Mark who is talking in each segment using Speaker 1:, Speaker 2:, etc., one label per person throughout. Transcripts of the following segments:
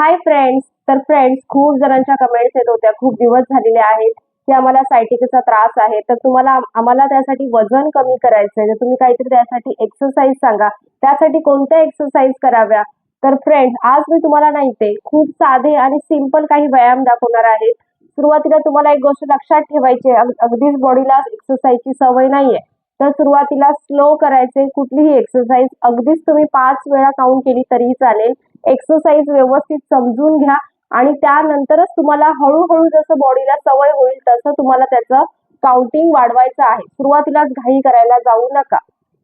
Speaker 1: Hi friends तर friends खूप जणांच्या कमेंट्स येत होत्या. खूप दिवस झालेले आहेत की आम्हाला सायटिकेचा त्रास आहे. तर तुम्हाला आम्हाला त्यासाठी वजन कमी करायचं आहे तर तुम्ही काहीतरी त्यासाठी एक्सरसाइज सांगा. त्यासाठी कोणत्या एक्सरसाइज कराव्या? तर फ्रेंड्स आज मी तुम्हाला नाही ते खूप साधे आणि सिंपल काही व्यायाम दाखवणार आहे. सुरुवातीला तुम्हाला एक गोष्ट लक्षात ठेवायची आहे. अग- अगदीच बॉडीला एक्सरसाइजची सवय नाहीये. तर सुरुवातीला स्लो करायचे कुठलीही एक्सरसाइज अगदीच तुम्ही पाच वेळा काउंट केली तरीही चालेल. एक्सरसाइज व्यवस्थित समजून घ्या आणि त्यानंतरच तुम्हाला हळूहळू जसं बॉडीला सवय होईल तसं तुम्हाला त्याचं काउंटिंग वाढवायचं आहे. सुरुवातीलाच घाई करायला जाऊ नका.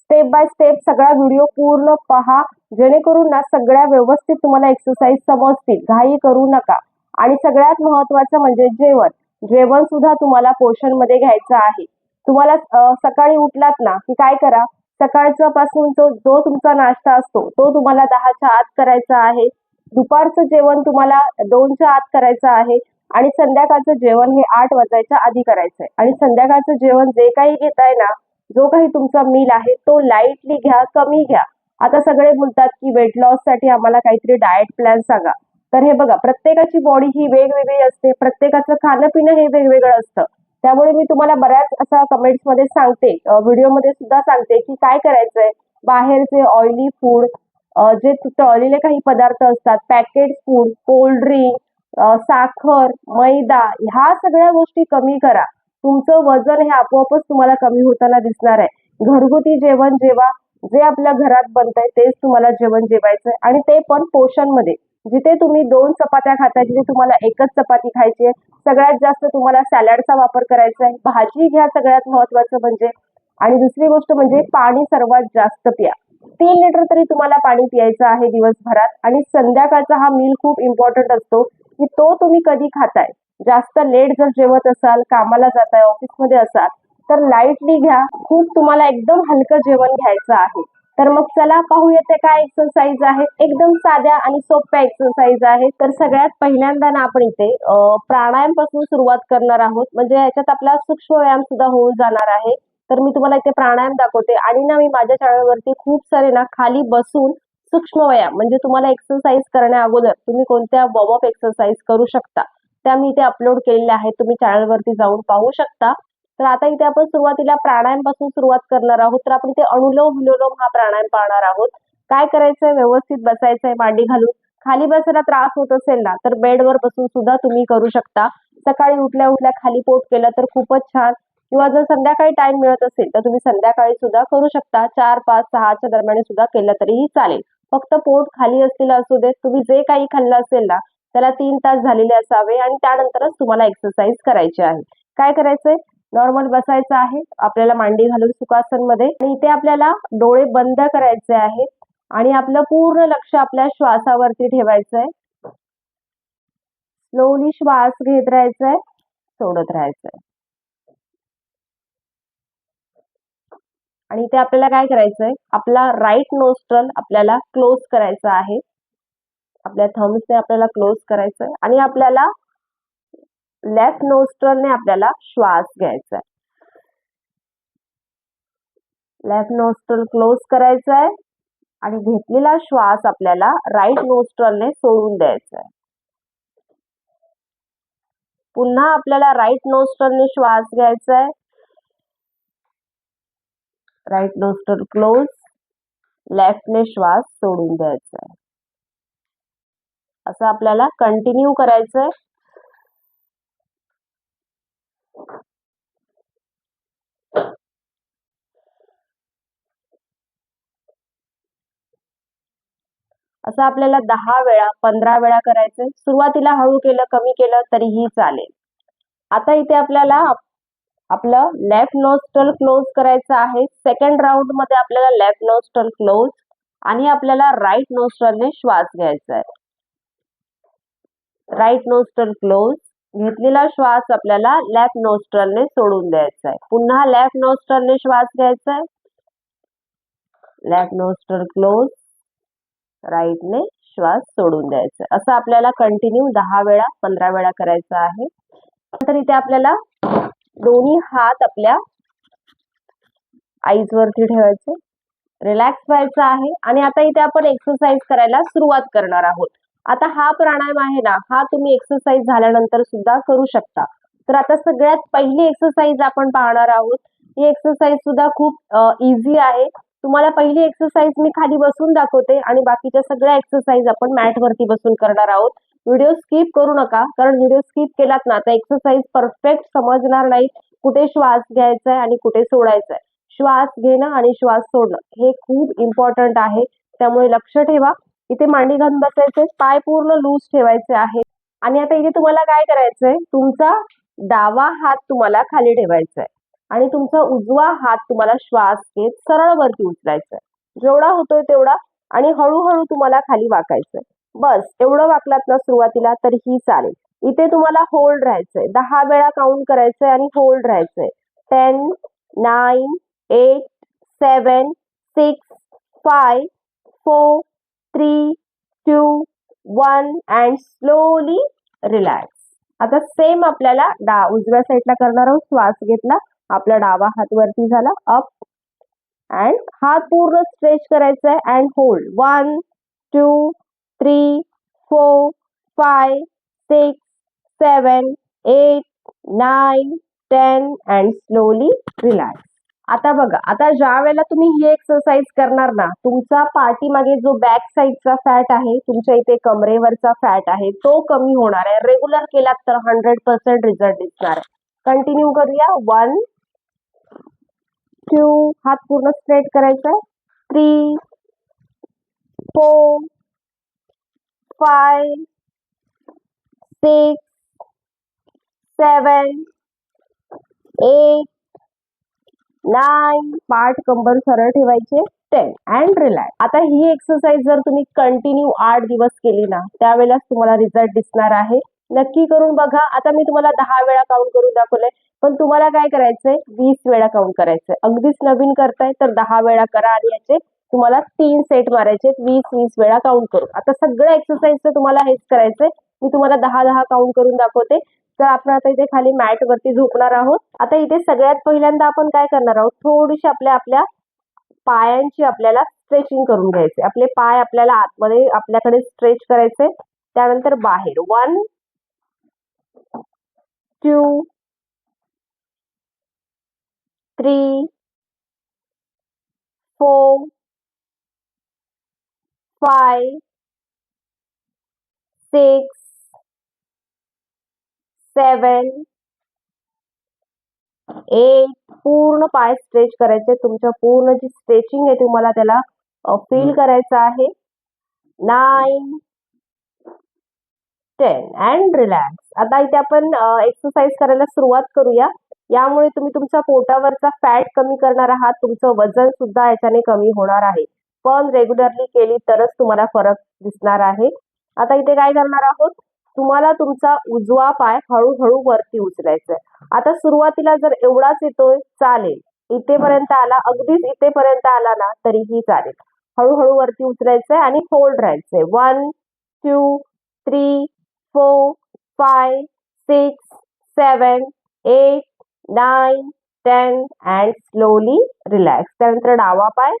Speaker 1: स्टेप बाय स्टेप सगळा व्हिडिओ पूर्ण पहा. जेणेकरून ना सगळ्या व्यवस्थित तुम्हाला एक्सरसाइज समजतील. घाई करू नका. आणि सगळ्यात महत्वाचं म्हणजे जेवण. जेवण सुद्धा तुम्हाला पोषणमध्ये घ्यायचं आहे. तुम्हाला सकाळी उठलात ना की काय करा? सकाळचा पासून जो जो तुमचा नाश्ता असतो तो तुम्हाला दहाच्या आत करायचा आहे. दुपारचं जेवण तुम्हाला दोनच्या आत करायचं आहे आणि संध्याकाळचं जेवण हे आठ वाजायच्या आधी करायचं आहे. आणि संध्याकाळचं जेवण जे काही घेताय ना जो काही तुमचा मील आहे तो लाईटली घ्या कमी घ्या. आता सगळे बोलतात की वेट लॉससाठी आम्हाला काहीतरी डाएट प्लॅन सांगा. तर हे बघा प्रत्येकाची बॉडी ही वेगवेगळी असते प्रत्येकाचं खाणं पिणं हे वेगवेगळं असतं. त्यामुळे मी तुम्हाला बऱ्याच असा कमेंट्समध्ये सांगते. व्हिडिओमध्ये सुद्धा सांगते की काय करायचंय. बाहेरचे ऑइली फूड जे तळलेले काही पदार्थ असतात पॅकेट फूड कोल्ड ड्रिंक साखर मैदा ह्या सगळ्या गोष्टी कमी करा. तुमचं वजन हे आपोआपच तुम्हाला कमी होताना दिसणार आहे. घरगुती जेवण जेवा जे आपल्या घरात बनतंय तेच तुम्हाला जेवण जेवायचंय. आणि ते पण पोषणमध्ये जिथे तुम्ही दोन चपात्या खाताय जिथे तुम्हाला एकच चपाती खायची आहे सगळ्यात जास्त तुम्हाला सॅलडचा वापर करायचा आहे. भाजी घ्या सगळ्यात महत्वाचं म्हणजे. आणि दुसरी गोष्ट म्हणजे पाणी सर्वात जास्त प्या. तीन लिटर तरी तुम्हाला पाणी प्यायचं आहे दिवसभरात. आणि संध्याकाळचा हा मील खूप इम्पॉर्टंट असतो की तो तुम्ही कधी खाताय. जास्त लेट जर जेवत असाल कामाला जाताय ऑफिसमध्ये असाल तर लाईटली घ्या. खूप तुम्हाला एकदम हलकं जेवण घ्यायचं आहे. तर मग चला पाहूया ते काय एक्सरसाइज आहे. एकदम साध्या आणि सोप्या एक्सरसाइज आहे. तर सगळ्यात पहिल्यांदा ना आपण इथे प्राणायामपासून सुरुवात करणार आहोत. म्हणजे याच्यात आपला सूक्ष्म व्यायाम सुद्धा होऊन जाणार आहे. तर मी तुम्हाला इथे प्राणायाम दाखवते. आणि ना मी माझ्या चॅनलवरती खूप सारे ना खाली बसून सूक्ष्म व्यायाम म्हणजे तुम्हाला एक्सरसाइज करण्या अगोदर तुम्ही कोणत्या वॉर्म अप एक्सरसाइज करू शकता. त्या मी इथे अपलोड केलेल्या आहेत. तुम्ही चॅनलवरती जाऊन पाहू शकता. तर आता इथे आपण सुरुवातीला प्राणायामपासून सुरुवात करणार आहोत. तर आपण इथे अनुलोम विलोम हा प्राणायाम पाहणार आहोत. काय करायचंय? व्यवस्थित बसायचंय मांडी घालून. खाली बसायला त्रास होत असेल ना तर बेडवर बसून सुद्धा तुम्ही करू शकता. सकाळी उठल्या उठल्या खाली पोट केलं तर खूपच छान. किंवा जर संध्याकाळी टाइम मिळत असेल तर तुम्ही संध्याकाळी सुद्धा करू शकता. चार पाच सहाच्या दरम्यान सुद्धा केलं तरीही चालेल. फक्त पोट खाली असलेलं असू देत तुम्ही जे काही खाल्लं असेल ना त्याला तीन तास झालेले असावे आणि त्यानंतरच तुम्हाला एक्सरसाइज करायची आहे. काय करायचंय? नॉर्मल बसायचं आहे. आपल्याला मांडी घालून सुखासनमध्ये आणि इथे आपल्याला डोळे बंद करायचे आहेत. आणि आपलं पूर्ण लक्ष आपल्या श्वासावरती आहे. स्लोली श्वास घेत राहायचंय सोडत राहायचंय आणि इथे आपल्याला काय करायचंय आपला राईट नोस्ट्रल आपल्याला क्लोज करायचा आहे. आपल्या थम्सने आपल्याला क्लोज करायचंय आणि आपल्याला लेफ्ट नोस्ट्रलने आपल्याला श्वास घ्यायचा आहे लेफ्ट नोस्ट्रल क्लोज करायचा आहे आणि घेतलेला श्वास आपल्याला राईट नोस्ट्रलने सोडून द्यायचा आहे पुन्हा आपल्याला राईट नोस्ट्रलने श्वास घ्यायचा आहे राईट नोस्ट्रल क्लोज लेफ्टने श्वास सोडून द्यायचा आहे असं आपल्याला कंटिन्यू करायचंय. असं आपल्याला दहा वेळा पंधरा वेळा करायचं सुरुवातीला हळू केलं कमी केलं तरीही चालेल. आता इथे आपल्याला आपलं लेफ्ट नोस्टल क्लोज करायचं आहे. सेकंड राऊंडमध्ये आपल्याला लेफ्ट नोस्टल क्लोज आणि आपल्याला राईट नोस्टलने श्वास घ्यायचा आहे. राईट नोस्टल क्लोज घेतलेला श्वास आपल्याला लेफ्ट नोस्ट्रलने सोडून द्यायचा आहे. पुन्हा लेफ्ट नोस्ट्रलने श्वास घ्यायचा आहे. लेफ्ट नोस्ट्रल क्लोज राईटने श्वास सोडून द्यायचा असं आपल्याला कंटिन्यू दहा वेळा पंधरा वेळा करायचं आहे. नंतर इथे आपल्याला दोन्ही हात आपल्या आईज वरती ठेवायचे. रिलॅक्स व्हायचं आहे. आणि आता इथे आपण एक्सरसाइज करायला सुरुवात करणार आहोत. आता हा प्राणायाम आहे ना हा तुम्ही एक्सरसाइज झाल्यानंतर सुद्धा करू शकता. तर आता सगळ्यात पहिली एक्सरसाइज आपण पाहणार आहोत ही एक्सरसाइज सुद्धा खूप इझी आहे. तुम्हाला पहिली एक्सरसाइज मी खाली बसून दाखवते आणि बाकीच्या सगळ्या एक्सरसाइज आपण मॅट वरती बसून करणार आहोत. व्हिडिओ स्किप करू नका कारण व्हिडिओ स्किप केलात ना तर एक्सरसाइज परफेक्ट समजणार नाही कुठे श्वास घ्यायचा आहे आणि कुठे सोडायचा आहे श्वास घेणं आणि श्वास सोडणं हे खूप इम्पॉर्टंट आहे. त्यामुळे लक्ष ठेवा. इथे मांडी घालून बसायचे पाय पूर्ण लूज ठेवायचे आहेत. आणि आता इथे तुम्हाला काय करायचंय? तुमचा डावा हात तुम्हाला खाली ठेवायचा आहे आणि तुमचा उजवा हात तुम्हाला श्वास घेत सरळ वरती उचलायचा आहे जेवढा होतोय तेवढा आणि हळूहळू तुम्हाला खाली वाकायचंय. बस एवढं वाकलात ना सुरुवातीला तर ही चालेल. इथे तुम्हाला होल्ड राहायचंय. दहा वेळा काउंट करायचंय आणि होल्ड राहायचंय. Ten nine eight seven six five four three two one and slowly relax आता सेम आपल्याला डा उजव्या साईडला करणार आहोत. श्वास घेतला आपला डावा हात वरती झाला अप अँड हात पूर्ण स्ट्रेच करायचा आहे. And hold one two three four five six seven eight nine ten and slowly relax आता बघा आता ज्या वेळेला तुम्ही ही एक्सरसाइज करणार ना तुमचा पाठीमागे जो बॅक साईडचा फॅट आहे तुमच्या इथे कमरेवरचा फॅट आहे तो कमी होणार आहे. रेग्युलर केलात तर हंड्रेड पर्सेंट रिझल्ट दिसणार आहे. कंटिन्यू करूया. वन टू हात पूर्ण स्ट्रेट करायचा आहे. Three four five six seven eight nine पाठ कंबर सरळ ठेवायचे टेन अँड रिलॅक्स आता ही एक्सरसाइज जर तुम्ही कंटिन्यू आठ दिवस केली ना त्यावेळेलाच तुम्हाला रिझल्ट दिसणार आहे. नक्की करून बघा. आता मी तुम्हाला दहा वेळा काउंट करून दाखवलंय. पण तुम्हाला काय करायचंय? वीस वेळा काउंट करायचंय. अगदीच नवीन करताय तर दहा वेळा करा आणि याचे तुम्हाला तीन सेट मारायचे वीस वीस वेळा काउंट करून. आता सगळ्या एक्सरसाइजचं तुम्हाला हेच करायचंय. मी तुम्हाला दहा दहा काउंट करून दाखवते. तर आपण आता इथे खाली मॅट वरती झोपणार आहोत. आता इथे सगळ्यात पहिल्यांदा आपण काय करणार आहोत? थोडीशी आपल्या आपल्या पायांची आपल्याला स्ट्रेचिंग करून घ्यायचे आपले पाय आपल्याला आतमध्ये आपल्याकडे स्ट्रेच करायचे त्यानंतर बाहेर. One two three four five six seven eight पूर्ण पाय स्ट्रेच करायचे. तुमच्या पूर्ण जी स्ट्रेचिंग आहे तुम्हाला त्याला फील करायचं आहे. नाईन टेन अँड रिलॅक्स आता इथे आपण एक्सरसाइज करायला सुरुवात करूया. यामुळे तुम्ही तुमच्या पोटावरचा फॅट कमी करणार आहात. तुमचं वजन सुद्धा याच्याने कमी होणार आहे. पण रेग्युलरली केली तरच तुम्हाला फरक दिसणार आहे. आता इथे काय करणार आहोत? तुम्हाला तुमचा उजवा पाय हळूहळू वरती उचलायचा आहे आता सुरुवातीला जर एवढाच येतोय चालेल. इथेपर्यंत आला अगदीच इथेपर्यंत आला ना तरीही चालेल. हळूहळू वरती उचलायचंय आणि होल्ड राहायचंय. One two three four five six seven eight nine ten and slowly relax त्यानंतर डावा पाय.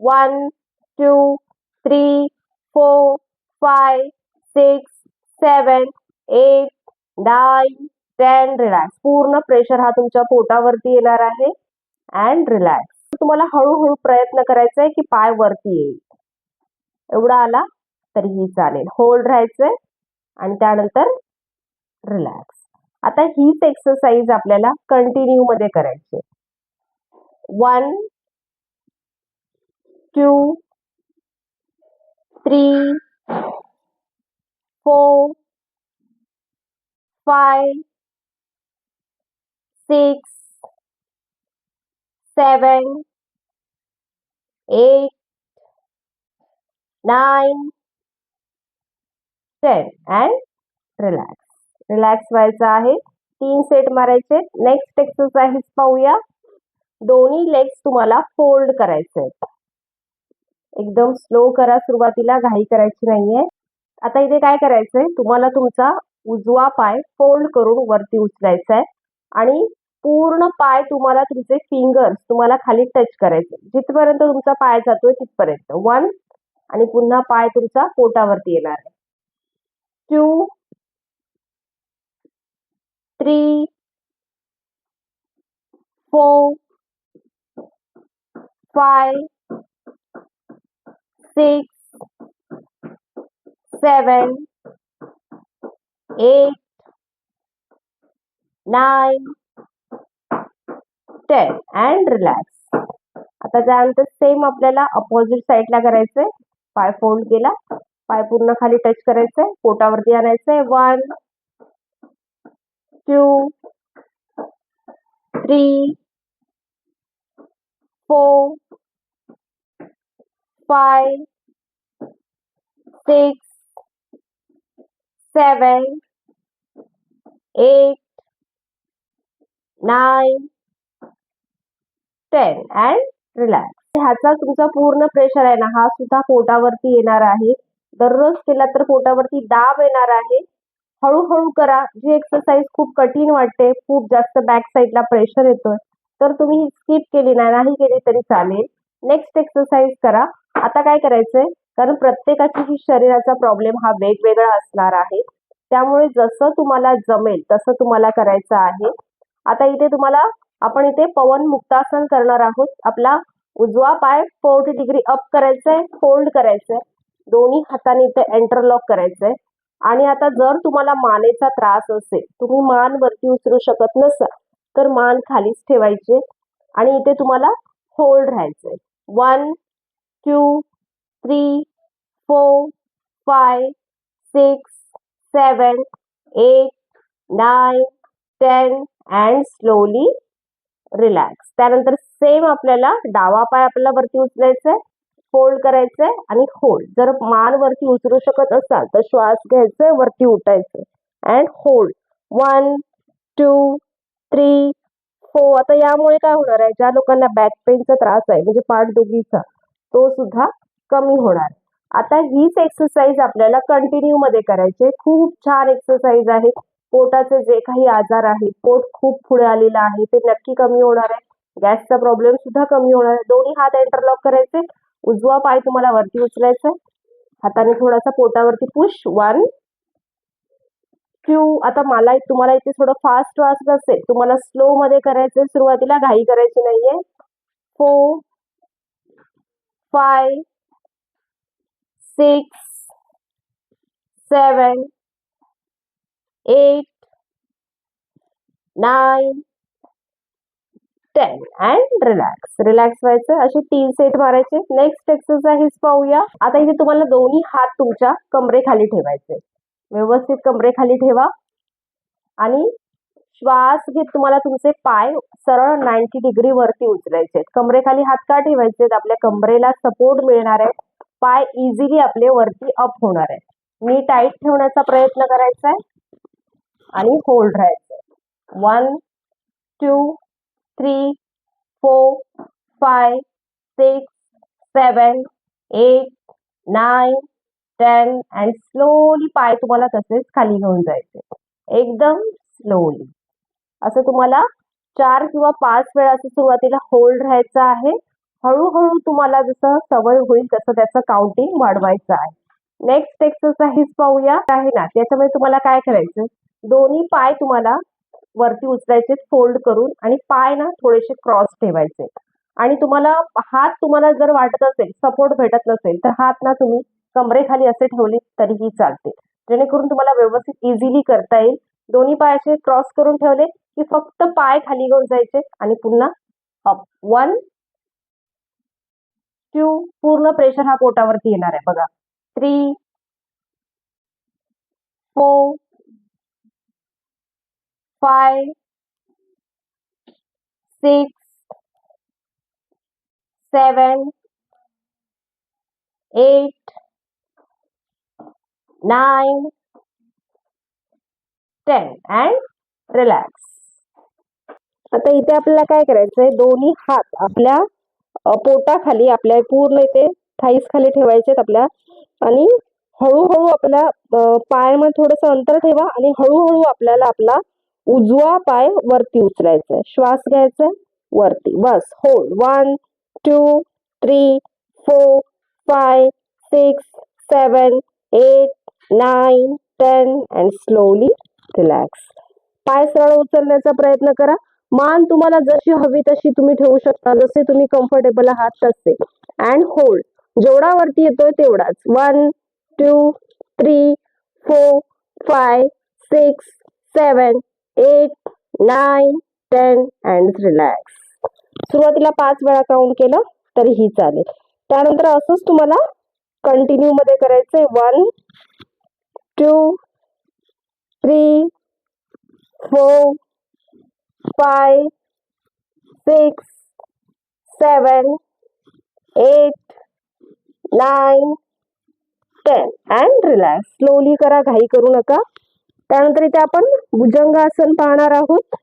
Speaker 1: One two three four five six seven eight nine ten relax. पूर्ण प्रेशर हा तुमच्या पोटावरती येणार आहे. And relax. तुम्हाला हळूहळू प्रयत्न करायचा आहे की पाय वरती येईल. एवढा आला तरीही चालेल. होल्ड राहायचंय आणि त्यानंतर रिलॅक्स. आता हीच एक्सरसाइज आपल्याला कंटिन्यू मध्ये करायची one two three four five six seven eight nine ten and relax relax व्हायचं आहे. तीन सेट मारायचे नेक्स्ट एक्सरसाइज पाहूया. दोन्ही लेग्स तुम्हाला फोल्ड करायचे आहेत. एकदम स्लो करा. सुरुवातीला घाई करायची नाहीये. आता इथे काय करायचंय? तुम्हाला तुमचा उजवा पाय फोल्ड करून वरती उचलायचा आहे आणि पूर्ण पाय तुम्हाला तुमचे फिंगर्स तुम्हाला खाली टच करायचे जिथपर्यंत तुमचा पाय जातोय तिथपर्यंत. वन आणि पुन्हा पाय तुमचा पोटावरती येणार आहे. Two three four five six seven, eight, nine, ten and relax आता त्यानंतर सेम आपल्याला अपोजिट साईडला करायचंय. पाय फोल्ड केला. पाय पूर्ण खाली टच करायचंय. पोटावरती आणायचंय. One two three four five six seven eight nine ten and relax ह्याचा तुमचा पूर्ण प्रेशर आहे ना हा सुद्धा पोटावरती येणार आहे. दररोज केला तर पोटावरती दाब येणार आहे. हळूहळू करा. जी एक्सरसाइज खूप कठीण वाटते खूप जास्त बॅक साईडला प्रेशर येतोय तर तुम्ही स्किप केली नाही नाही केली तरी चालेल. नेक्स्ट एक्सरसाइज करा. आता काय करायचंय? कारण प्रत्येकाची ही शरीराचा प्रॉब्लेम हा वेगवेगळा असणार आहे. त्यामुळे जसं तुम्हाला जमेल तसं तुम्हाला करायचं आहे. आता इथे तुम्हाला आपण इथे पवन मुक्तासन करणार आहोत. आपला उजवा पाय फोर्टी डिग्री अप करायचंय फोल्ड करायचंय. दोन्ही हाताने इथे एंटरलॉक करायचंय. आणि आता जर तुम्हाला मानेचा त्रास असेल तुम्ही मान वरती उचलू शकत नसाल तर मान खालीच ठेवायचे. आणि इथे तुम्हाला होल्ड राहायचंय. One two three four five six seven eight nine ten and slowly relax. त्यानंतर सेम आपल्याला डावा पाय आपल्याला वरती उचलायचा आहे फोल्ड करायचंय आणि होल्ड. जर मान वरती उचलू शकत असाल तर श्वास घ्यायचंय वरती उठायचंय. And hold. One two three four. आता यामुळे काय होणार आहे? ज्या लोकांना बॅक पेनचा त्रास आहे म्हणजे पाठ दोघीचा तो सुद्धा कमी होणार. आता हीच एक्सरसाइज आपल्याला कंटिन्यू मध्ये करायची खूप छान एक्सरसाइज आहे. पोटाचे जे काही आजार आहेत पोट खूप पुढे आलेलं आहे ते नक्की कमी होणार आहे. गॅसचा प्रॉब्लेम सुद्धा कमी होणार आहे. दोन्ही हात इंटरलॉक करायचे. उजवा पाय तुम्हाला वरती उचलायचा हाताने थोडासा पोटावरती पुश वन क्यू आता मला तुम्हाला इथे थोडं फास्ट वाचत असेल. तुम्हाला स्लो मध्ये करायचं सुरुवातीला घाई करायची नाहीये. Four five six seven eight nine ten and relax relax व्हायचं. असे तीन सेट मारायचे. नेक्स्ट एक्सरसाइज पाहूया. आता इथे तुम्हाला दोन्ही हात तुमच्या कमरेखाली ठेवायचे व्यवस्थित कमरेखाली ठेवा. आणि श्वास घेत तुम्हाला तुमचे पाय सरळ नाईन्टी डिग्री वरती उचलायचे कमरेखाली हात का ठेवायचे आपल्या कमरेला सपोर्ट मिळणार आहे. पाय इझिली आपले वरती अप होणार आहे मी टाईट ठेवण्याचा प्रयत्न करायचा आहे. आणि होल्ड राहायचं one two three four five six seven eight nine ten and slowly पाय तुम्हाला तसेच खाली घेऊन जायचे. एकदम स्लोली असं तुम्हाला चार किंवा पाच वेळा असं सुरुवातीला होल्ड राहायचं आहे. हळूहळू तुम्हाला जसं सवय होईल तसं त्याचं काउंटिंग वाढवायचं आहे. नेक्स्ट एक्सरसाइज पाहूया. आहे ना त्याच्यामध्ये तुम्हाला काय करायचं? दोन्ही पाय तुम्हाला वरती उचलायचे फोल्ड करून आणि पाय ना थोडेसे क्रॉस ठेवायचे. आणि तुम्हाला हात तुम्हाला जर वाटत असेल सपोर्ट भेटत नसेल तर हात ना तुम्ही कमरेखाली असे ठेवले तरीही चालते. जेणेकरून तुम्हाला व्यवस्थित इझिली करता येईल. दोन्ही पाय असे क्रॉस करून ठेवले की फक्त पाय खाली घेऊन जायचे आणि पुन्हा अप वन टू पूर्ण प्रेशर हा पोटावरती येणार आहे. बघा. Three four five six seven eight nine ten and relax आता इथे आपल्याला काय करायचंय? दोन्ही हात आपल्या पोटाखाली आपल्या पूर्ण इथे थाईस खाली ठेवायचे आपल्या. आणि हळूहळू आपल्या पायामध्ये थोडंसं अंतर ठेवा आणि हळूहळू आपल्याला आपला उजवा पाय वरती उचलायचा आहे. श्वास घ्यायचा वरती. बस. Hold one two three four five six seven eight nine ten and slowly relax पाय सरळ उचलण्याचा प्रयत्न करा. मान तुम्हाला जशी हवी तशी तुम्ही ठेवू शकता जसे तुम्ही कम्फर्टेबल आहात तसे. अँड होल्ड जेवढा वरती येतोय तेवढाच. One two three four five six seven eight nine ten and relax सुरुवातीला पाच वेळा काउंट केलं तरीही चालेल. त्यानंतर असंच तुम्हाला कंटिन्यू मध्ये करायचंय. One two three four five six seven eight nine ten. And relax slowly करा घाई करू नका. त्यानंतर इथे आपण भुजंगासन पाहणार आहोत.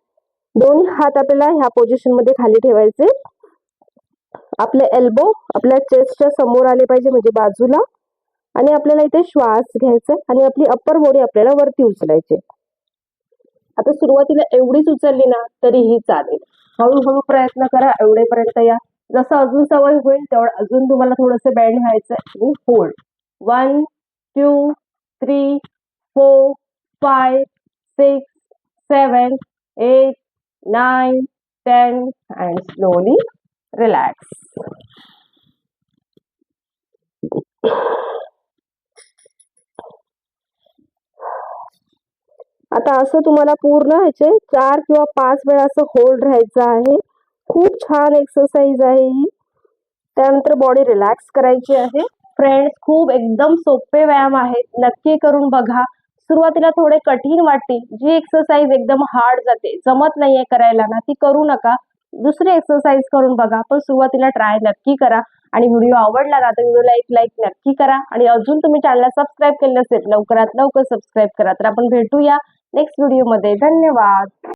Speaker 1: दोन्ही हात आपल्याला ह्या पोझिशनमध्ये खाली ठेवायचे. आपले एल्बो आपल्या चेस्टच्या समोर आले पाहिजे म्हणजे बाजूला. आणि आपल्याला इथे श्वास घ्यायचा आणि आपली अप्पर बॉडी आपल्याला वरती उचलायची आता सुरुवातीला एवढीच उचलली ना तरीही चालेल. हळूहळू प्रयत्न करा एवढेपर्यंत या. जसं अजून सवय होईल तेवढं अजून तुम्हाला थोडंसं बँड व्हायचं आणि hold one two three four five six seven eight nine ten and slowly relax आता असं तुम्हाला पूर्ण ह्याचे चार किंवा पाच वेळा असं होल्ड राहायचं आहे. खूप छान एक्सरसाइज आहे ही. त्यानंतर बॉडी रिलॅक्स करायची आहे. फ्रेंड्स खूप एकदम सोपे व्यायाम आहेत. नक्की करून बघा. सुरुवातीला थोडे कठीण वाटते जी एक्सरसाइज एकदम हार्ड जाते जमत नाहीये करायला ना ती करू नका. दुसरी एक्सरसाइज करून बघा. पण सुरुवातीला ट्राय नक्की करा. आणि व्हिडिओ आवडला ना तर व्हिडिओला एक लाईक नक्की करा. आणि अजून तुम्ही चॅनलला सबस्क्राईब केलं नसेल लवकरात लवकर सबस्क्राईब करा. तर आपण भेटूया. नेक्स्ट व्हिडिओमध्ये धन्यवाद.